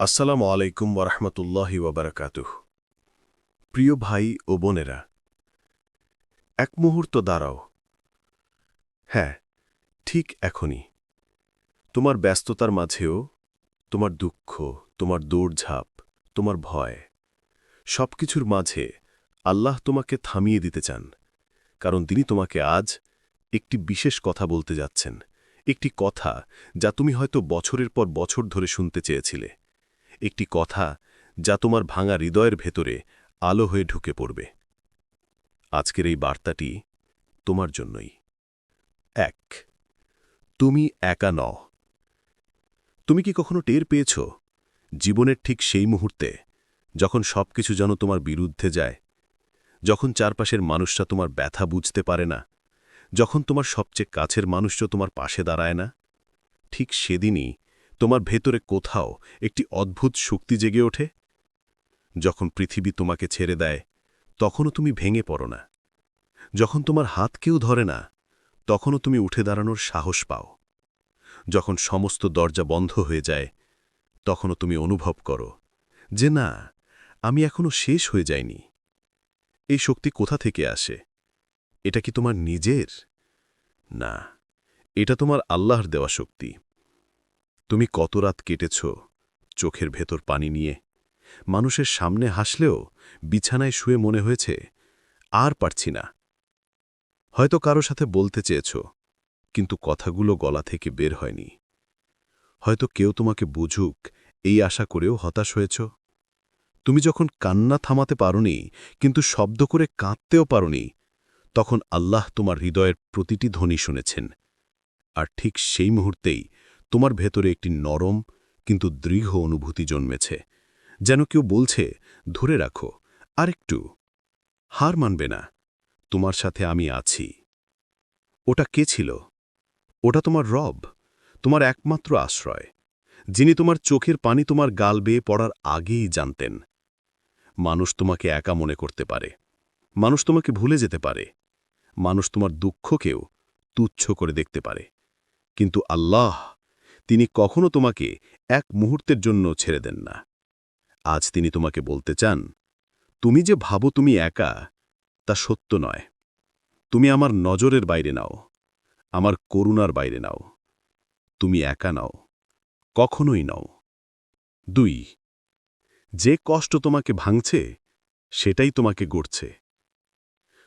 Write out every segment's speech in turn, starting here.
আসসালামু আলাইকুম ওরহমতুল্লাহি ওবরাকাতুহ প্রিয় ভাই ও বোনেরা, এক মুহূর্ত দাঁড়াও। হ্যাঁ ঠিক এখনই। তোমার ব্যস্ততার মাঝেও তোমার দুঃখ, তোমার দৌড়ঝাঁপ, তোমার ভয়, সবকিছুর মাঝে আল্লাহ তোমাকে থামিয়ে দিতে চান, কারণ তিনি তোমাকে আজ একটি বিশেষ কথা বলতে যাচ্ছেন, একটি কথা যা তুমি হয়তো বছরের পর বছর ধরে শুনতে চেয়েছিলে। একটি কথা যা তোমার ভাঙা হৃদয়ের ভেতরে আলো হয়ে ঢুকে পড়বে। আজকের এই বার্তাটি তোমার জন্যই। এক, তুমি একা ন তুমি কি কখনো টের পেয়েছ জীবনের ঠিক সেই মুহূর্তে যখন সবকিছু যেন তোমার বিরুদ্ধে যায়, যখন চারপাশের মানুষরা তোমার ব্যথা বুঝতে পারে না, যখন তোমার সবচেয়ে কাছের মানুষও তোমার পাশে দাঁড়ায় না? ঠিক সেদিনই তোমার ভেতরে কোথাও একটি অদ্ভুত শক্তি জেগে ওঠে? যখন পৃথিবী তোমাকে ছেড়ে দেয়, তখনও তুমি ভেঙে পড়ো না। যখন তোমার হাত কেউ ধরে না, তখনও তুমি উঠে দাঁড়ানোর সাহস পাও। যখন সমস্ত দরজা বন্ধ হয়ে যায়, তখনও তুমি অনুভব করো যে না, আমি এখনও শেষ হয়ে যাইনি। এই শক্তি কোথা থেকে আসে? এটা কি তোমার নিজের? না, এটা তোমার আল্লাহর দেওয়া শক্তি। তুমি কত রাত কেটেছ চোখের ভেতর পানি নিয়ে? মানুষের সামনে হাসলেও বিছানায় শুয়ে মনে হয়েছে, আর পারছি না। হয়তো কারও সাথে বলতে চেয়েছ, কিন্তু কথাগুলো গলা থেকে বের হয়নি। হয়তো কেউ তোমাকে বুঝুক, এই আশা করেও হতাশ হয়েছ। তুমি যখন কান্না থামাতে পারোনি, কিন্তু শব্দ করে কাঁদতেও পারোনি, তখন আল্লাহ তোমার হৃদয়ের প্রতিটি ধ্বনি শুনেছেন। আর ঠিক সেই মুহূর্তেই তোমার ভেতরে একটি নরম কিন্তু দৃঢ় অনুভূতি জন্মেছে, যেন কেউ বলছে, ধরে রাখো, আরেকটু। হার মানবে না। তোমার সাথে আমি আছি। ওটা কে ছিল? ওটা তোমার রব, তোমার একমাত্র আশ্রয়, যিনি তোমার চোখের পানি তোমার গাল বেয়ে পড়ার আগেই জানতেন। মানুষ তোমাকে একা মনে করতে পারে, মানুষ তোমাকে ভুলে যেতে পারে, মানুষ তোমার দুঃখকেও তুচ্ছ করে দেখতে পারে। কিন্তু আল্লাহ তিনি কখনো তোমাকে এক মুহূর্তের জন্য ছেড়ে দেন না। আজ তিনি তোমাকে বলতে চান, তুমি যে ভাবো তুমি একা, তা সত্য নয়। তুমি আমার নজরের বাইরে নাও, আমার করুণার বাইরে নাও। তুমি একা নাও, কখনোই নাও। দুই, যে কষ্ট তোমাকে ভাঙছে, সেটাই তোমাকে গড়ছে।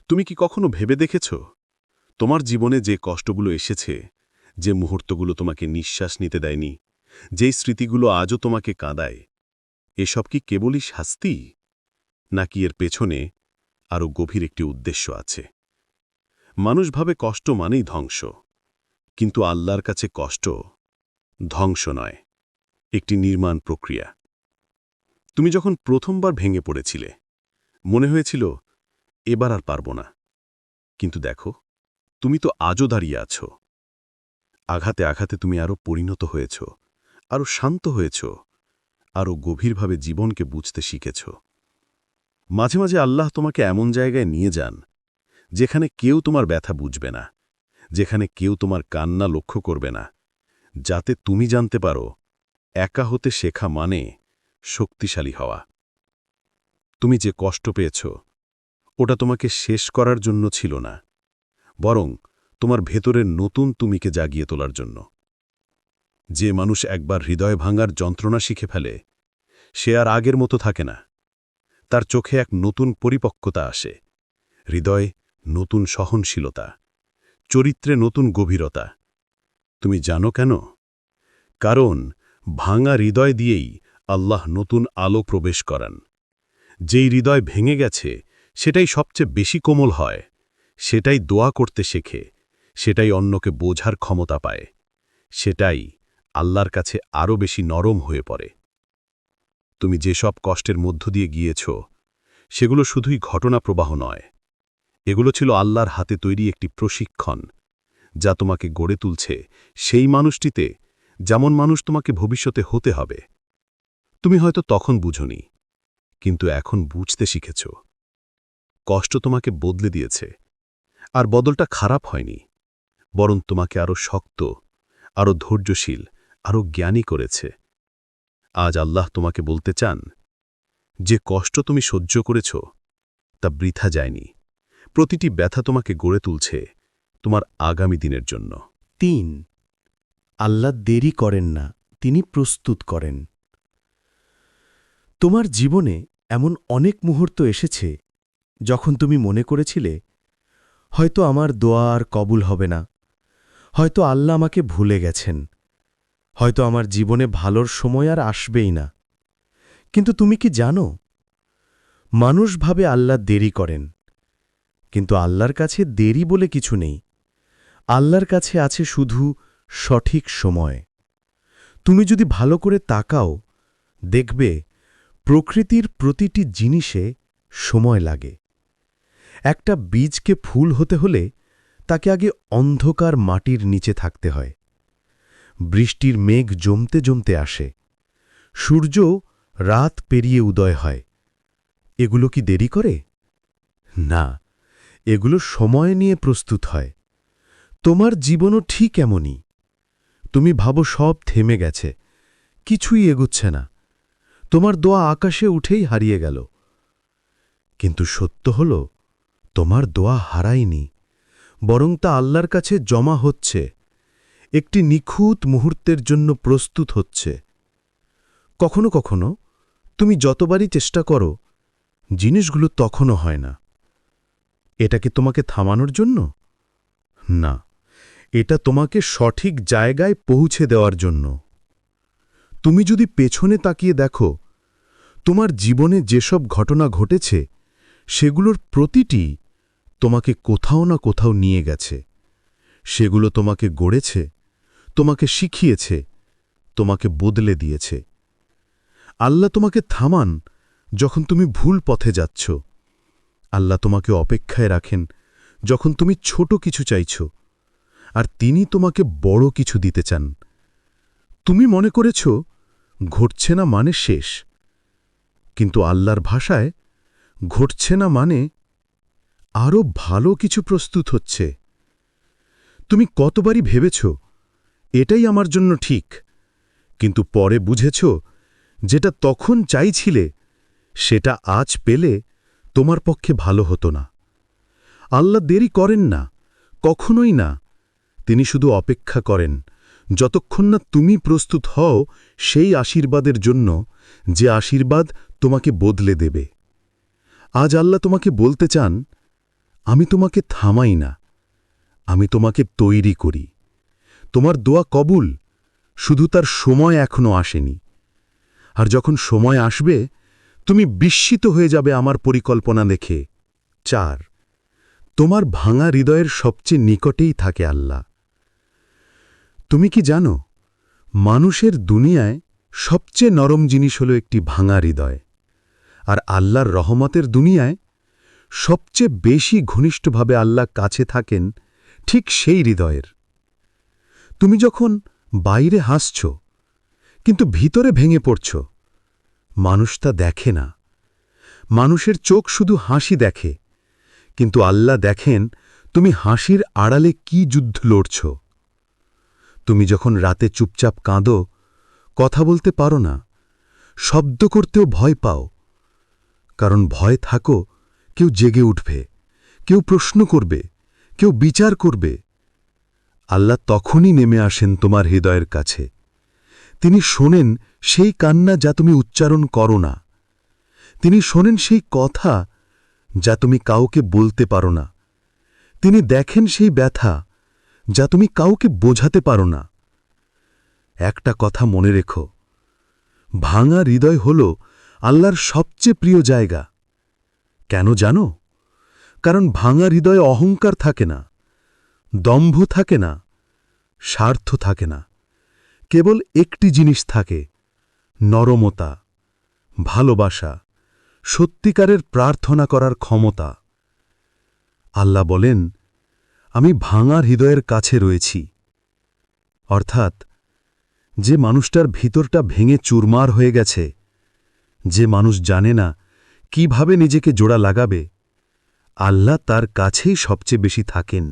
তুমি কি কখনো ভেবে দেখেছ, তোমার জীবনে যে কষ্টগুলো এসেছে যে মুহূর্তগুলো তোমাকে নিঃশ্বাস নিতে দেয়নি, যেই স্মৃতিগুলো আজও তোমাকে কাঁদায়, এসব কি কেবলই শাস্তি? নাকি এর পেছনে আরও গভীর একটি উদ্দেশ্য আছে? মানুষ ভাবে কষ্ট মানেই ধ্বংস, কিন্তু আল্লাহর কাছে কষ্ট ধ্বংস নয়, একটি নির্মাণ প্রক্রিয়া। তুমি যখন প্রথমবার ভেঙে পড়েছিলে, মনে হয়েছিল, এবার আর পারব না। কিন্তু দেখো, তুমি তো আজও দাঁড়িয়ে আছো। আঘাতে আঘাতে তুমি আরও পরিণত হয়েছ আরও শান্ত হয়েছ আরও গভীরভাবে জীবনকে বুঝতে শিখেছ। মাঝে মাঝে আল্লাহ তোমাকে এমন জায়গায় নিয়ে যান, যেখানে কেউ তোমার ব্যথা বুঝবে না, যেখানে কেউ তোমার কান্না লক্ষ্য করবে না, যাতে তুমি জানতে পারো, একা হতে শেখা মানে শক্তিশালী হওয়া। তুমি যে কষ্ট পেয়েছ, ওটা তোমাকে শেষ করার জন্য ছিল না, বরং তোমার ভেতরের নতুন তুমিকে জাগিয়ে তোলার জন্য। যে মানুষ একবার হৃদয় ভাঙার যন্ত্রণা শিখে ফেলে, সে আর আগের মতো থাকে না। তার চোখে এক নতুন পরিপক্কতা আসে। হৃদয়ে নতুন সহনশীলতা, চরিত্রে নতুন গভীরতা। তুমি জানো কেন? কারণ ভাঙা হৃদয় দিয়েই আল্লাহ নতুন আলো প্রবেশ করান। যেই হৃদয় ভেঙে গেছে, সেটাই সবচেয়ে বেশি কোমল হয়। সেটাই দোয়া করতে শেখে। সেটাই অন্যকে বোঝার ক্ষমতা পায়। সেটাই আল্লাহর কাছে আরও বেশি নরম হয়ে পড়ে। তুমি যেসব কষ্টের মধ্য দিয়ে গিয়েছ, সেগুলো শুধুই ঘটনা প্রবাহ নয়। এগুলো ছিল আল্লাহর হাতে তৈরি একটি প্রশিক্ষণ, যা তোমাকে গড়ে তুলছে সেই মানুষটিতে যেমন মানুষ তোমাকে ভবিষ্যতে হতে হবে। তুমি হয়তো তখন বুঝনি, কিন্তু এখন বুঝতে শিখেছ। কষ্ট তোমাকে বদলে দিয়েছে, আর বদলটা খারাপ হয়নি। বরং তোমাকে আরও শক্ত আরও ধৈর্যশীল আরও জ্ঞানী করেছে। আজ আল্লাহ তোমাকে বলতে চান, যে কষ্ট তুমি সহ্য করেছ, তা বৃথা যায়নি। প্রতিটি ব্যথা তোমাকে গড়ে তুলছে তোমার আগামী দিনের জন্য। তিন, আল্লাহ দেরি করেন না, তিনি প্রস্তুত করেন। তোমার জীবনে এমন অনেক মুহূর্ত এসেছে যখন তুমি মনে করেছিলে, হয়তো আমার দোয়া আর কবুল হবে না। হয়তো আল্লাহ আমাকে ভুলে গেছেন। হয়তো আমার জীবনে ভালোর সময় আর আসবেই না। কিন্তু তুমি কি জানো? মানুষ ভাবে আল্লাহ দেরি করেন। কিন্তু আল্লাহর কাছে দেরি বলে কিছু নেই। আল্লাহর কাছে আছে শুধু সঠিক সময়। তুমি যদি ভালো করে তাকাও, দেখবে প্রকৃতির প্রতিটি জিনিসে সময় লাগে। একটা বীজকে ফুল হতে হলে তাকে আগে অন্ধকার মাটির নিচে থাকতে হয়। বৃষ্টির মেঘ জমতে জমতে আসে। সূর্য রাত পেরিয়ে উদয় হয়। এগুলো কি দেরি করে? না, এগুলো সময় নিয়ে প্রস্তুত হয়। তোমার জীবনও ঠিক এমনই। তুমি ভাবো সব থেমে গেছে। কিছুই এগুচ্ছে না। তোমার দোয়া আকাশে উঠেই হারিয়ে গেল। কিন্তু সত্য হল, তোমার দোয়া হারায়নি। বরং তা আল্লাহর কাছে জমা হচ্ছে, একটি নিখুঁত মুহূর্তের জন্য প্রস্তুত হচ্ছে। কখনো কখনো তুমি যতবারই চেষ্টা করো, জিনিসগুলো তখনও হয় না। এটা কি তোমাকে থামানোর জন্য? না, এটা তোমাকে সঠিক জায়গায় পৌঁছে দেওয়ার জন্য। তুমি যদি পেছনে তাকিয়ে দেখো, তোমার জীবনে যেসব ঘটনা ঘটেছে, সেগুলোর প্রতিটি তোমাকে কোথাও না কোথাও নিয়ে গেছে। সেগুলো তোমাকে গড়েছে, তোমাকে শিখিয়েছে, তোমাকে বদলে দিয়েছে। আল্লাহ তোমাকে থামান যখন তুমি ভুল পথে যাচ্ছ। আল্লাহ তোমাকে অপেক্ষায় রাখেন যখন তুমি ছোট কিছু চাইছ। আর তিনি তোমাকে বড় কিছু দিতে চান। তুমি মনে করেছ, ঘটছে না মানে শেষ। কিন্তু আল্লাহর ভাষায়, ঘটছে না মানে আরও ভালো কিছু প্রস্তুত হচ্ছে। তুমি কতবারই ভেবেছ, এটাই আমার জন্য ঠিক, কিন্তু পরে বুঝেছ, যেটা তখন চাইছিলে, সেটা আজ পেলে তোমার পক্ষে ভালো হতো না। আল্লাহ দেরি করেন না, কখনোই না, তিনি শুধু অপেক্ষা করেন, যতক্ষণ না তুমি প্রস্তুত হও সেই আশীর্বাদের জন্য, যে আশীর্বাদ তোমাকে বদলে দেবে। আজ আল্লাহ তোমাকে বলতে চান আমি তোমাকে থামাই না। আমি তোমাকে তৈরি করি। তোমার দোয়া কবুল। শুধু তার সময় এখনও আসেনি। আর যখন সময় আসবে, তুমি বিস্মিত হয়ে যাবে আমার পরিকল্পনা দেখে। চার, তোমার ভাঙা হৃদয়ের সবচেয়ে নিকটেই থাকে আল্লাহ। তুমি কি জানো, মানুষের দুনিয়ায় সবচেয়ে নরম জিনিস হল একটি ভাঙা হৃদয়। আর আল্লাহর রহমতের দুনিয়ায় সবচেয়ে বেশি ঘনিষ্ঠভাবে আল্লাহ কাছে থাকেন ঠিক সেই হৃদয়ের। তুমি যখন বাইরে হাসছ, কিন্তু ভিতরে ভেঙে পড়ছ, মানুষ তা দেখে না। মানুষের চোখ শুধু হাসি দেখে, কিন্তু আল্লাহ দেখেন তুমি হাসির আড়ালে কি যুদ্ধ লড়ছ। তুমি যখন রাতে চুপচাপ কাঁদো, কথা বলতে পারো না, শব্দ করতেও ভয় পাও, কারণ ভয় থাকো কেউ জেগে উঠবে, কেউ প্রশ্ন করবে, কেউ বিচার করবে। আল্লাহ তখনই নেমে আসেন তোমার হৃদয়ের কাছে। তিনি শোনেন সেই কান্না যা তুমি উচ্চারণ করো না। তিনি শোনেন সেই কথা যা তুমি কাউকে বলতে পারো না। তিনি দেখেন সেই ব্যথা যা তুমি কাউকে বোঝাতে পারো না। একটা কথা মনে রেখো, ভাঙা হৃদয় হল আল্লাহর সবচেয়ে প্রিয় জায়গা। কেন জানো? কারণ ভাঙা হৃদয়ে অহংকার থাকে না, দম্ভ থাকে না, স্বার্থ থাকে না। কেবল একটি জিনিস থাকে, নরমতা, ভালোবাসা, সত্যিকারের প্রার্থনা করার ক্ষমতা। আল্লাহ বলেন, আমি ভাঙার হৃদয়ের কাছে রয়েছি। অর্থাৎ, যে মানুষটার ভিতরটা ভেঙে চুরমার হয়ে গেছে, যে মানুষ জানে না কীভাবে নিজেকে জোড়া লাগাবে? আল্লাহ তার কাছেই সবচেয়ে বেশি থাকেন।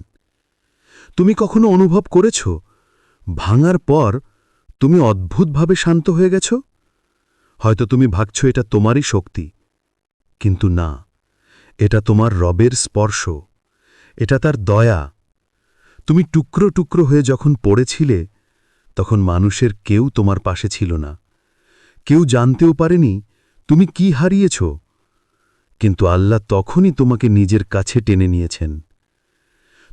তুমি কখনো অনুভব করেছ? ভাঙার পর তুমি অদ্ভুতভাবে শান্ত হয়ে গেছ? হয়তো তুমি ভাবছ এটা তোমারই শক্তি। কিন্তু না, এটা তোমার রবের স্পর্শ। এটা তার দয়া। তুমি টুকরো টুকরো হয়ে যখন পড়েছিলে, তখন মানুষের কেউ তোমার পাশে ছিল না। কেউ জানতেও পারেনি তুমি কি হারিয়েছ। কিন্তু আল্লাহ তখনই তোমাকে নিজের কাছে টেনে নিয়েছেন।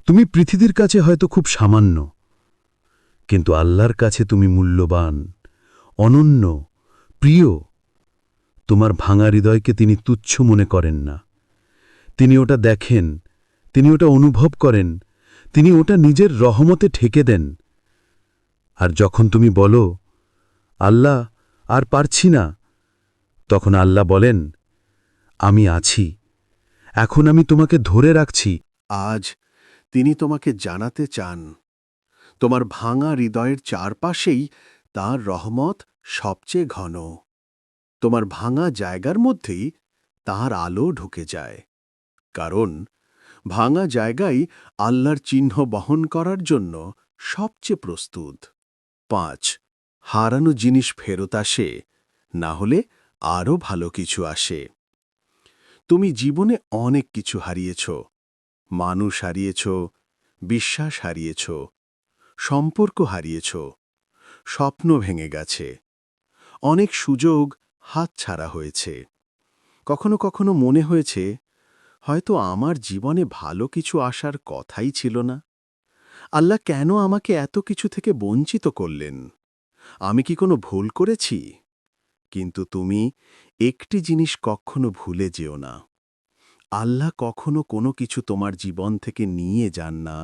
তুমি পৃথিবীর কাছে হয়তো খুব সামান্য, কিন্তু আল্লাহর কাছে তুমি মূল্যবান, অনন্য, প্রিয়। তোমার ভাঙা হৃদয়কে তিনি তুচ্ছ মনে করেন না। তিনি ওটা দেখেন, তিনি ওটা অনুভব করেন, তিনি ওটা নিজের রহমতে ঠেকে দেন। আর যখন তুমি বলো, আল্লাহ, আর পারছি না, তখন আল্লাহ বলেন আমি আছি। এখন আমি তোমাকে ধরে রাখছি। আজ তিনি তোমাকে জানাতে চান। তোমার ভাঙা হৃদয়ের চারপাশেই তার রহমত সবচেয়ে ঘন। তোমার ভাঙা জায়গার মধ্যেই তার আলো ঢুকে যায়। কারণ ভাঙা জায়গাই আল্লাহর চিহ্ন বহন করার জন্য সবচেয়ে প্রস্তুত। পাঁচ, হারানো জিনিস ফেরত আসে, না হলে আরও ভালো কিছু আসে। তুমি জীবনে অনেক কিছু হারিয়েছ। মানুষ হারিয়েছ, বিশ্বাস হারিয়েছ, সম্পর্ক হারিয়েছ, স্বপ্ন ভেঙে গেছে। অনেক সুযোগ হাতছাড়া হয়েছে। কখনো কখনো মনে হয়েছে, হয়তো আমার জীবনে ভালো কিছু আসার কথাই ছিল না। আল্লাহ কেন আমাকে এত কিছু থেকে বঞ্চিত করলেন? আমি কি কোনো ভুল করেছি? কিন্তু তুমি একটি জিনিস কখনো ভুলে যেও না। আল্লাহ কখনো কোনো কিছু তোমার জীবন থেকে নিয়ে যান না,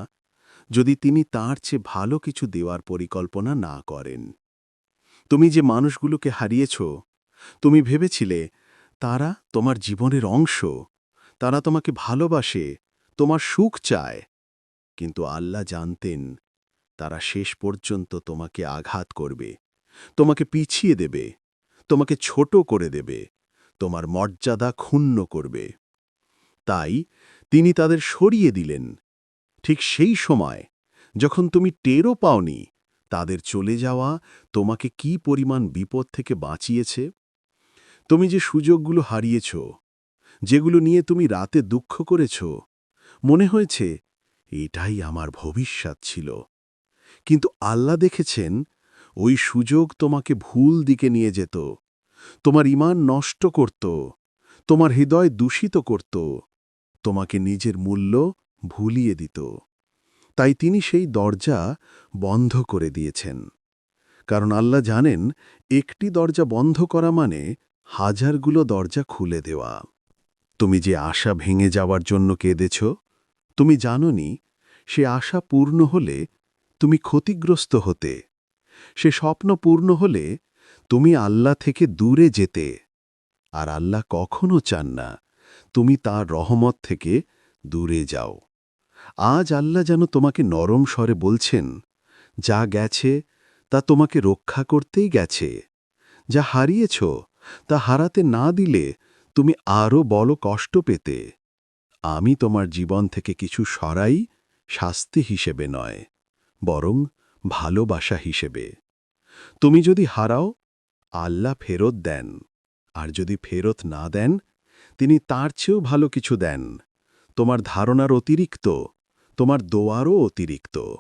যদি তিনি তার চেয়ে ভালো কিছু দেওয়ার পরিকল্পনা না করেন। তুমি যে মানুষগুলোকে হারিয়েছ, তুমি ভেবেছিলে তারা তোমার জীবনের অংশ, তারা তোমাকে ভালোবাসে, তোমার সুখ চায়, কিন্তু আল্লাহ জানতেন তারা শেষ পর্যন্ত তোমাকে আঘাত করবে, তোমাকে পিছিয়ে দেবে। তোমাকে ছোট করে দেবে, তোমার মর্যাদা ক্ষুণ্ণ করবে। তাই তিনি তাদের সরিয়ে দিলেন। ঠিক সেই সময়, যখন তুমি টেরও পাওনি, তাদের চলে যাওয়া তোমাকে কি পরিমাণ বিপদ থেকে বাঁচিয়েছে? তুমি যে সুযোগগুলো হারিয়েছ, যেগুলো নিয়ে তুমি রাতে দুঃখ করেছ, মনে হয়েছে এটাই আমার ভবিষ্যৎ ছিল। কিন্তু আল্লাহ দেখেছেন ওই সুযোগ তোমাকে ভুল দিকে নিয়ে যেত। তোমার ইমান নষ্ট করত। তোমার হৃদয় দূষিত করত। তোমাকে নিজের মূল্য ভুলিয়ে দিত। তাই তিনি সেই দরজা বন্ধ করে দিয়েছেন। কারণ আল্লাহ জানেন, একটি দরজা বন্ধ করা মানে হাজারগুলো দরজা খুলে দেওয়া। তুমি যে আশা ভেঙে যাওয়ার জন্য কেঁদেছ, তুমি জাননি, সে আশা পূর্ণ হলে তুমি ক্ষতিগ্রস্ত হতে। সে স্বপ্ন পূর্ণ হলে তুমি আল্লাহ থেকে দূরে যেতে। আর আল্লাহ কখনো চান না তুমি তার রহমত থেকে দূরে যাও। আজ আল্লাহ যেন তোমাকে নরম স্বরে বলছেন, যা গেছে, তা তোমাকে রক্ষা করতেই গেছে। যা হারিয়েছ, তা হারাতে না দিলে তুমি আরও বড় কষ্ট পেতে। আমি তোমার জীবন থেকে কিছু সরাই শাস্তি হিসেবে নয়, বরং ভালোবাসা হিসেবে। তুমি যদি হারাও, আল্লাহ ফেরত দেন। আর যদি ফেরত না দেন, তিনি তার চেয়েও ভালো কিছু দেন। তোমার ধারণার অতিরিক্ত, তোমার দোয়ারও অতিরিক্ত।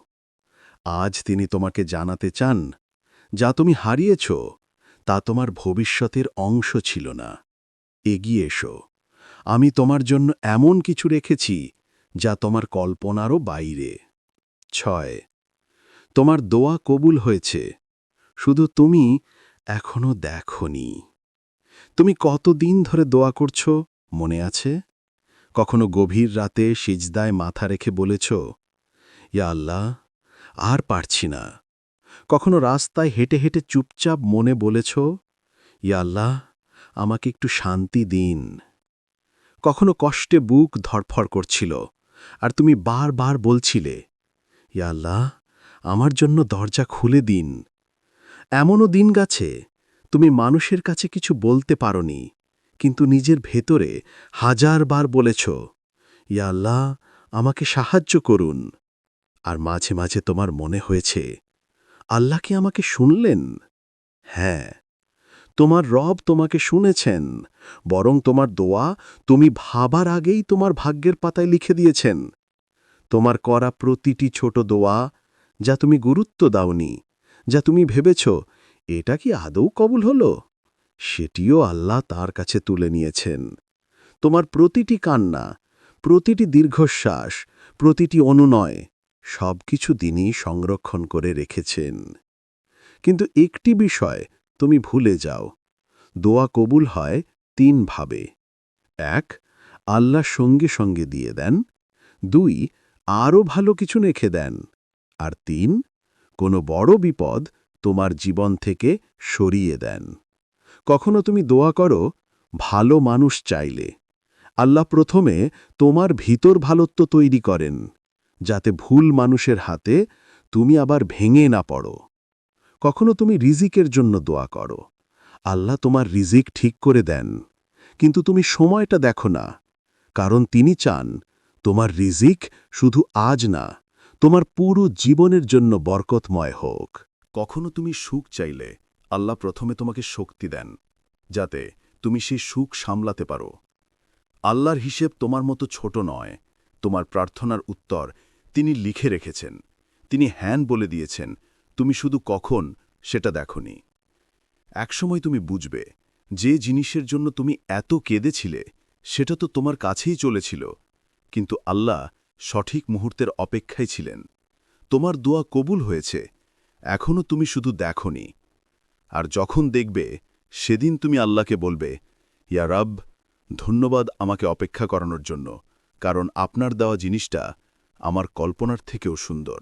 আজ তিনি তোমাকে জানাতে চান, যা তুমি হারিয়েছ, তা তোমার ভবিষ্যতের অংশ ছিল না। এগিয়ে এসো। আমি তোমার জন্য এমন কিছু রেখেছি, যা তোমার কল্পনারও বাইরে। ছয় তোমার দোয়া কবুল হয়েছে। শুধু তুমি এখনও দেখনি। তুমি কতদিন ধরে দোয়া করছ, মনে আছে? কখনো গভীর রাতে সিজদায় মাথা রেখে বলেছ, ইয়া আল্লাহ, আর পারছি না। কখনো রাস্তায় হেঁটে হেঁটে চুপচাপ মনে বলেছ, ইয়া আল্লাহ, আমাকে একটু শান্তি দিন। কখনো কষ্টে বুক ধরফর করছিল, আর তুমি বারবার বলছিলে, ইয়া আল্লাহ আমার জন্য দরজা খুলে দিন। এমনও দিন গেছে, তুমি মানুষের কাছে কিছু বলতে পারোনি, কিন্তু নিজের ভেতরে হাজারবার বলেছ, ইয়া আল্লাহ, আমাকে সাহায্য করুন। আর মাঝে মাঝে তোমার মনে হয়েছে, আল্লাহ কি আমাকে শুনলেন? হ্যাঁ তোমার রব তোমাকে শুনেছেন, বরং তোমার দোয়া তুমি ভাবার আগেই তোমার ভাগ্যের পাতায় লিখে দিয়েছেন। তোমার করা প্রতিটি ছোট দোয়া যা তুমি গুরুত্ব দাওনি, যা তুমি ভেবেছ, এটা কি আদৌ কবুল হলো? সেটিও আল্লাহ তার কাছে তুলে নিয়েছেন। তোমার প্রতিটি কান্না, প্রতিটি দীর্ঘশ্বাস, প্রতিটি অনুনয় সব কিছু তিনি সংরক্ষণ করে রেখেছেন। কিন্তু একটি বিষয় তুমি ভুলে যাও, দোয়া কবুল হয় তিনভাবে এক, আল্লাহ সঙ্গে সঙ্গে দিয়ে দেন। দুই, আরও ভালো কিছু রেখে দেন। আর তিন, কোনো বড় বিপদ তোমার জীবন থেকে সরিয়ে দেন। কখনো তুমি দোয়া করো, ভালো মানুষ চাইলে। আল্লাহ প্রথমে তোমার ভিতর ভালত্ব তৈরি করেন, যাতে ভুল মানুষের হাতে তুমি আবার ভেঙে না পড়ো। কখনো তুমি রিজিকের জন্য দোয়া করো, আল্লাহ তোমার রিজিক ঠিক করে দেন, কিন্তু তুমি সময়টা দেখো না, কারণ তিনি চান তোমার রিজিক শুধু আজ না তোমার পুরো জীবনের জন্য বরকতময় হোক। কখনো তুমি সুখ চাইলে আল্লাহ প্রথমে তোমাকে শক্তি দেন, যাতে তুমি সেই সুখ সামলাতে পারো। আল্লাহর হিসেব তোমার মতো ছোট নয়, তোমার প্রার্থনার উত্তর তিনি লিখে রেখেছেন, তিনি হ্যান বলে দিয়েছেন, তুমি শুধু কখন সেটা দেখনি। একসময় তুমি বুঝবে, যে জিনিসের জন্য তুমি এত কেঁদেছিলে, সেটা তো তোমার কাছেই চলেছিল, কিন্তু আল্লাহ সঠিক মুহূর্তের অপেক্ষায় ছিলেন। তোমার দোয়া কবুল হয়েছে এখনও তুমি শুধু দেখনি। আর যখন দেখবে, সেদিন তুমি আল্লাহকে বলবে, ইয়া রব, ধন্যবাদ আমাকে অপেক্ষা করানোর জন্য, কারণ আপনার দেওয়া জিনিসটা আমার কল্পনার থেকেও সুন্দর।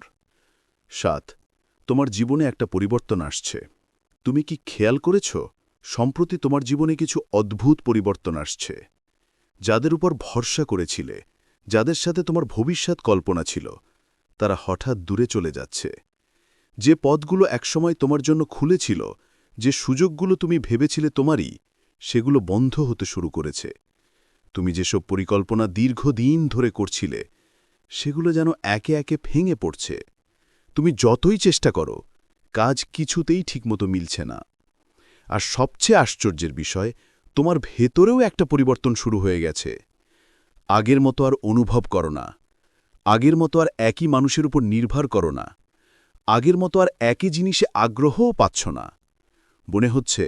সাত, তোমার জীবনে একটা পরিবর্তন আসছে। তুমি কি খেয়াল করেছ? সম্প্রতি তোমার জীবনে কিছু অদ্ভুত পরিবর্তন আসছে। যাদের উপর ভরসা করেছিলে যাদের সাথে তোমার ভবিষ্যৎ কল্পনা ছিল, তারা হঠাৎ দূরে চলে যাচ্ছে। যে পথগুলো একসময় তোমার জন্য খুলেছিল, যে সুযোগগুলো তুমি ভেবেছিলে তোমারই, সেগুলো বন্ধ হতে শুরু করেছে। তুমি যেসব পরিকল্পনা দীর্ঘদিন ধরে করছিলে, সেগুলো যেন একে একে ভেঙে পড়ছে। তুমি যতই চেষ্টা করো, কাজ কিছুতেই ঠিকমতো মিলছে না। আর সবচেয়ে আশ্চর্যের বিষয়, তোমার ভেতরেও একটা পরিবর্তন শুরু হয়ে গেছে। আগের মতো আর অনুভব করো না। আগের মতো আর একই মানুষের উপর নির্ভর করো না। আগের মতো আর একই জিনিসে আগ্রহও পাচ্ছ না। মনে হচ্ছে,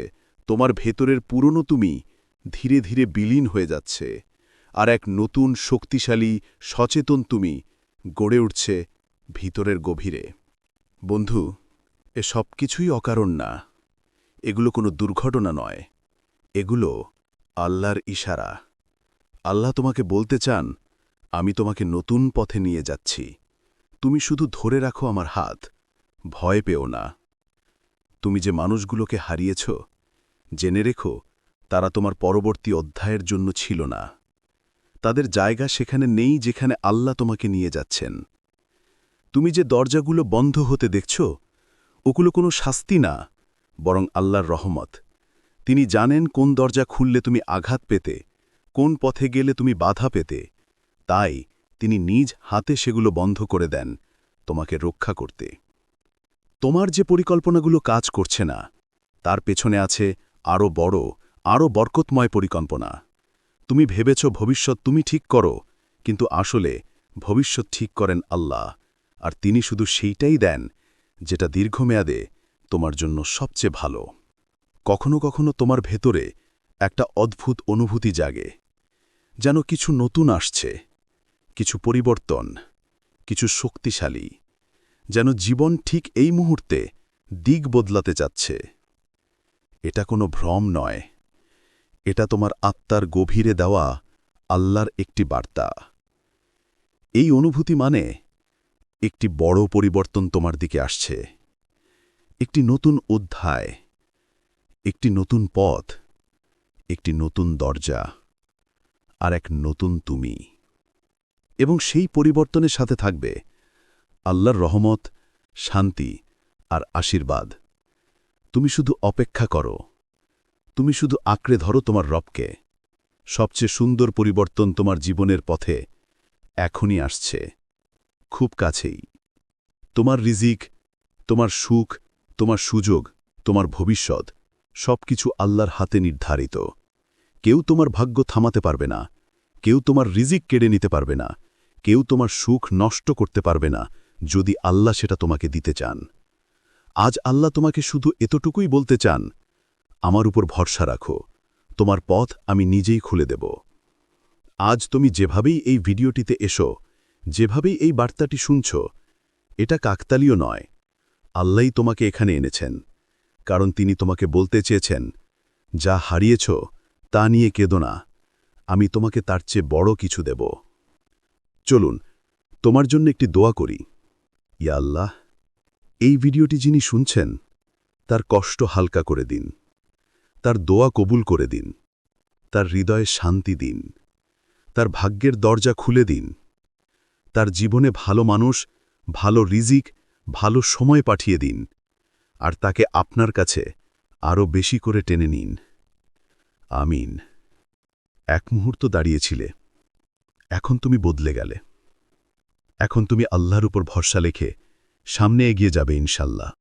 তোমার ভেতরের পুরনো তুমি ধীরে ধীরে বিলীন হয়ে যাচ্ছে আর এক নতুন শক্তিশালী, সচেতন তুমি গড়ে উঠছে ভিতরের গভীরে। বন্ধু, এ সব কিছুই অকারণ না। এগুলো কোনো দুর্ঘটনা নয়। এগুলো আল্লাহর ইশারা। আল্লাহ তোমাকে বলতে চান, আমি তোমাকে নতুন পথে নিয়ে যাচ্ছি। তুমি শুধু ধরে রাখো আমার হাত, ভয় পেও না। তুমি যে মানুষগুলোকে হারিয়েছ, জেনে রেখো, তারা তোমার পরবর্তী অধ্যায়ের জন্য ছিল না। তাদের জায়গা সেখানে নেই যেখানে আল্লাহ তোমাকে নিয়ে যাচ্ছেন। তুমি যে দরজাগুলো বন্ধ হতে দেখছ, ওগুলো কোনো শাস্তি না, বরং আল্লাহর রহমত। তিনি জানেন কোন দরজা খুললে তুমি আঘাত পেতে কোন পথে গেলে তুমি বাধা পেতে? তাই তিনি নিজ হাতে সেগুলো বন্ধ করে দেন তোমাকে রক্ষা করতে। তোমার যে পরিকল্পনাগুলো কাজ করছে না, তার পেছনে আছে আরও বড় আরও বরকতময় পরিকল্পনা। তুমি ভেবেছ ভবিষ্যৎ তুমি ঠিক করো, কিন্তু আসলে ভবিষ্যৎ ঠিক করেন আল্লাহ, আর তিনি শুধু সেইটাই দেন যেটা দীর্ঘমেয়াদে তোমার জন্য সবচেয়ে ভালো। কখনো কখনো তোমার ভেতরে একটা অদ্ভুত অনুভূতি জাগে। যেন কিছু নতুন আসছে, কিছু পরিবর্তন, কিছু শক্তিশালী, যেন জীবন ঠিক এই মুহূর্তে দিক বদলাতে যাচ্ছে। এটা কোনো ভ্রম নয়। এটা তোমার আত্মার গভীরে দেওয়া আল্লাহর একটি বার্তা। এই অনুভূতি মানে একটি বড় পরিবর্তন তোমার দিকে আসছে। একটি নতুন অধ্যায়, একটি নতুন পথ, একটি নতুন দরজা। আর এক নতুন তুমি। এবং সেই পরিবর্তনের সাথে থাকবে আল্লাহর রহমত, শান্তি আর আশীর্বাদ। তুমি শুধু অপেক্ষা করো। তুমি শুধু আঁকড়ে ধরো তোমার রবকে। সবচেয়ে সুন্দর পরিবর্তন তোমার জীবনের পথে এখনই আসছে। খুব কাছেই। তোমার রিজিক, তোমার সুখ, তোমার সুযোগ, তোমার ভবিষ্যৎ, সবকিছু আল্লাহর হাতে নির্ধারিত। কেউ তোমার ভাগ্য থামাতে পারবে না। কেউ তোমার রিজিক কেড়ে নিতে পারবে না। কেউ তোমার সুখ নষ্ট করতে পারবে না, যদি আল্লাহ সেটা তোমাকে দিতে চান। আজ আল্লাহ তোমাকে শুধু এতটুকুই বলতে চান, আমার উপর ভরসা রাখো, তোমার পথ আমি নিজেই খুলে দেব। আজ তুমি যেভাবেই এই ভিডিওটিতে এসো, যেভাবেই এই বার্তাটি শুনছ, এটা কাকতালীয় নয়। আল্লাহই তোমাকে এখানে এনেছেন, কারণ তিনি তোমাকে বলতে চেয়েছেন, যা হারিয়েছ তা নিয়ে কেঁদো না, আমি তোমাকে তার চেয়ে বড় কিছু দেব। চলুন, তোমার জন্য একটি দোয়া করি। ইয়া আল্লাহ, এই ভিডিওটি যিনি শুনছেন, তার কষ্ট হালকা করে দিন। তার দোয়া কবুল করে দিন। তার হৃদয়ে শান্তি দিন। তার ভাগ্যের দরজা খুলে দিন। তার জীবনে ভালো মানুষ, ভালো রিজিক, ভালো সময় পাঠিয়ে দিন। আর তাকে আপনার কাছে আরও বেশি করে টেনে নিন। আমিন। এক মুহূর্ত দাঁড়িয়েছিলে, এখন তুমি বদলে গেলে। এখন তুমি আল্লাহর উপর ভরসা লেখে সামনে এগিয়ে যাবে ইনশাল্লাহ।